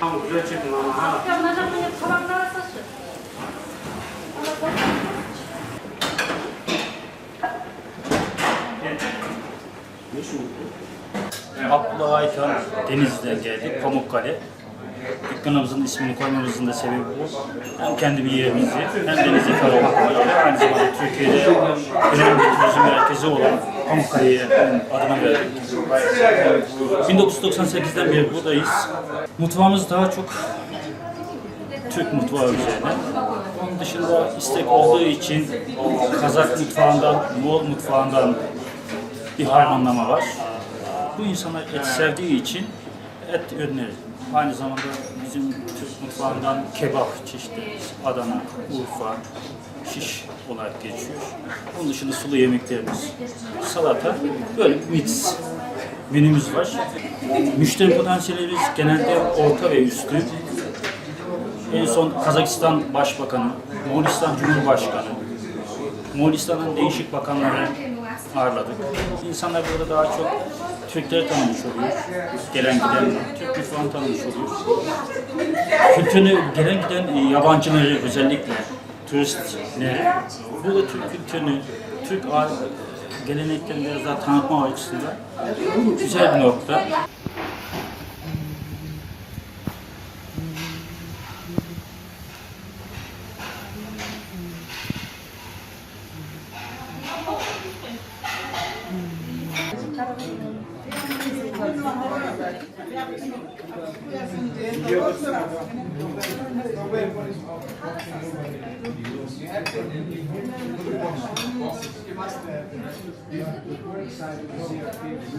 Tamam güzel çekin ama ha. Yanlarına böyle kalanlara saçın. Abdullah Aykan Denizli'den geldik, Pamukkale. Dükkanımızın ismini koymamızın da sebebi bu. Hem kendi bir yerimizi hem Denizli Pamukkale aynı zamanda Türkiye'de önemli bir turizm merkezi olan Pamukkale'ye adını verdik. 1998'den beri buradayız. Mutfağımız daha çok Türk mutfağı üzerine. Onun dışında istek olduğu için Kazak mutfağından, Moğol mutfağından bir harmanlama var. Bu insanlar et sevdiği için et ürünleri. Aynı zamanda bizim Türk mutfağından kebap çeşitleri, Adana, Urfa, şiş olarak geçiyor. Onun dışında sulu yemeklerimiz, salata, böyle mix menümüz var. Müşteri potansiyelimiz genelde orta ve üstü. En son Kazakistan Başbakanı, Moğolistan Cumhurbaşkanı, Moğolistan'ın değişik bakanları ağırladık. İnsanlar burada daha çok Türkleri tanımış oluyor. Gelen giden Türk mutfağını tanımış oluyor. Kültürünü gelen giden e, yabancıları özellikle turistleri burada Türk kültürünü, Türk geleneklerini biraz daha tanıtma açısından güzel bir nokta. You must have. We're excited to see our kids.